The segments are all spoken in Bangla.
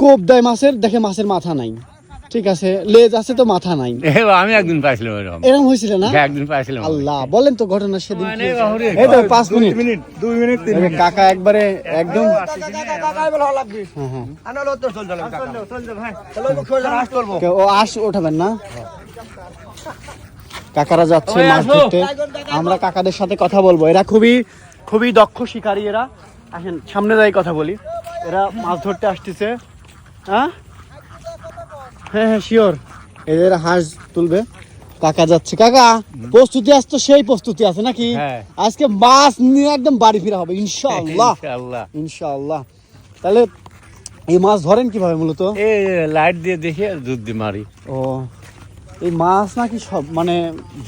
কোপ দেয় মাছের দেখে মাছের মাথা নাই। ঠিক আছে লেজ আছে তো মাথা নাই। আমি একদিন পাইছিলাম এরকম। এরকম হয়েছিল না? হ্যাঁ, একদিন পাইছিলাম। আল্লাহ বলেন তো ঘটনা সেদিন মানে এই তো পাঁচ মিনিট। মিনিট দুই মিনিট কাকা একবারে একদম হ্যাঁ হ্যাঁ। ও আস ওঠাবেন না? কাকারা যাচ্ছে মাছ ধরতে। আমরা কাকাদের সাথে কথা বলব। এরা খুবই খুবই দক্ষ শিকারী এরা। আসেন সামনে যাই কথা বলি। এরা মাছ ধরতে আসতেছে। হ্যাঁ? হ্যাঁ হ্যাঁ শিওর এদের হাঁস তুলবে। কাকা যাচ্ছে। কাকা প্রস্তুতি আজ তো সেই প্রস্তুতি আছে নাকি? হ্যাঁ। আজকে মাছ নিয়ে একদম বাড়ি ফিরা হবে ইনশাআল্লাহ। ইনশাআল্লাহ। তাহলে এই মাছ ধরেন কীভাবে মূলত? এই লাইট দিয়ে দেখি দুধ দিয়ে মারি। ও এই মাছ নাকি সব মানে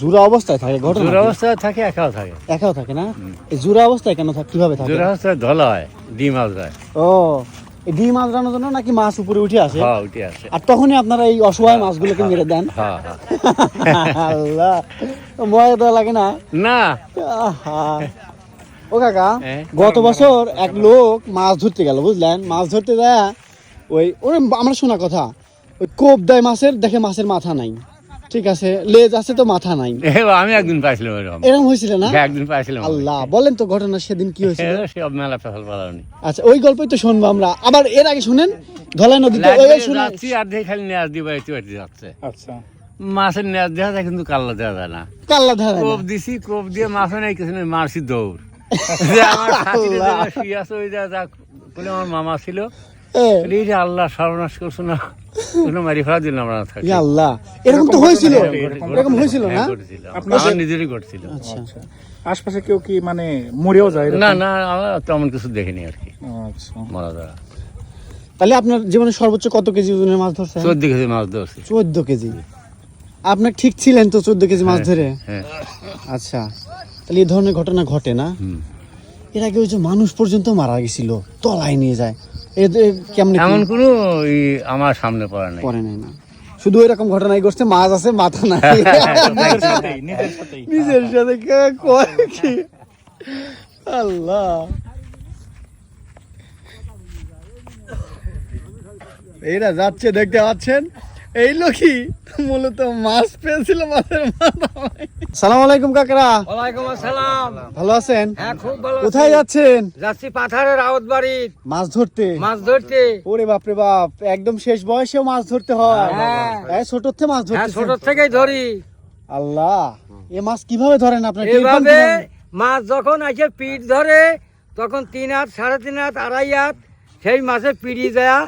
জুরা অবস্থায় থাকে ঘটনা জোর অবস্থায় থাকে একাও থাকে। একাও থাকে না? এই জুরা অবস্থায় কেন থাকে কীভাবে থাকে? জোর অবস্থায় ধলা হয় ডিম আজ ও ডিম আজরানোর জন্য নাকি মাছ উপরে উঠে আসে? হ্যাঁ উঠে আসে। আর তখনই আপনারা এই অসহায় মাছগুলোকে মেরে দেন। হ্যাঁ হ্যাঁ। আল্লাহ। মজা দেওয়া লাগে না? না। ও কাকা হ্যাঁ। গত বছর এক লোক মাছ ধরতে গেল বুঝলেন? মাছ ধরতে যায় ওই ওরে আমরা শোনা কথা ওই কোপ দেয় মাছের দেখে মাছের মাথা নাই। ঠিক আছে লেজ আছে তো মাথা নাই। আমি একদিন পাইছিলাম এরকম। এরকম হয়েছিল না? হ্যাঁ, একদিন পাইছিলাম। আল্লাহ বলেন তো ঘটনা সেদিন কি হয়েছিল? সব মেলা ফেসাল পালানি আচ্ছা ওই গল্পই তো শুনব আমরা। আবার এর আগে শুনেন ধলাই নদীতে ওই শুনে আর দেখি খালি নেয়াজ দিয়ে বাড়িতে বাড়িতে যাচ্ছে। আচ্ছা। মাছের নেয়াজ দেওয়া যায় কিন্তু কাল্লা দেওয়া যায় না। কাল্লা ধারা কোপ দিছি কোপ দিয়ে মাছ নেই কিছু নেই মারছি দৌড়। আমার শুয়ে আছে ওই যা যা বলে আমার মামা ছিল আল্লাহ সর্বনাশ করছ না কোনো মারি ফেলা দিল আমরা থাকি। আল্লাহ। এরকম তো হয়েছিল? এরকম এরকম হয়েছিল না? হ্যাঁ, নিজেরই ঘটছিল। আচ্ছা। আচ্ছা। আশপাশে কেউ কি মানে মরেও যায় না না আমরা তেমন কিছু দেখিনি আর কি। আচ্ছা। মারা যাওয়া তাহলে আপনার জীবনে সর্বোচ্চ কত কেজি ওজনের মাছ ধরছেন চোদ্দ কেজি মাছ ধরছি। চোদ্দ কেজি। আপনার ঠিক ছিলেন তো চোদ্দ কেজি মাছ ধরে? হ্যাঁ। আচ্ছা। তাহলে এই ধরনের ঘটনা ঘটে না। এর আগে ওই যে মানুষ পর্যন্ত মারা গেছিল তলায় নিয়ে যায়। এমন কোনো আমার সামনে পড়ে নাই। পড়ে নাই না। শুধু এরকম ঘটনাই ঘটছে মাছ আছে মাথা নাই। নিজের সাথে কি? আল্লাহ। এরা যাচ্ছে দেখতে পাচ্ছেন? এই লোকই মূলত মাছ পেয়েছিল মাছের সালাম আলাইকুম কাকরা। ওয়ালাইকুম আসসালাম। ভালো আছেন? হ্যাঁ খুব ভালো কোথায় যাচ্ছেন? যাচ্ছি পাথারের আওত বাড়ি। মাছ ধরতে? মাছ ধরতে। ওরে বাপরে বাপ একদম শেষ বয়সেও মাছ ধরতে হয়। হ্যাঁ। ছোট থেকে মাছ হ্যাঁ ধরতে ছোট থেকেই ধরি। আল্লাহ এ মাছ কীভাবে ধরেন আপনার? কীভাবে? মাছ যখন এসে পিঠ ধরে তখন তিন হাত সাড়ে তিন হাত আড়াই হাত সেই মাছের পিড়ি দেয়া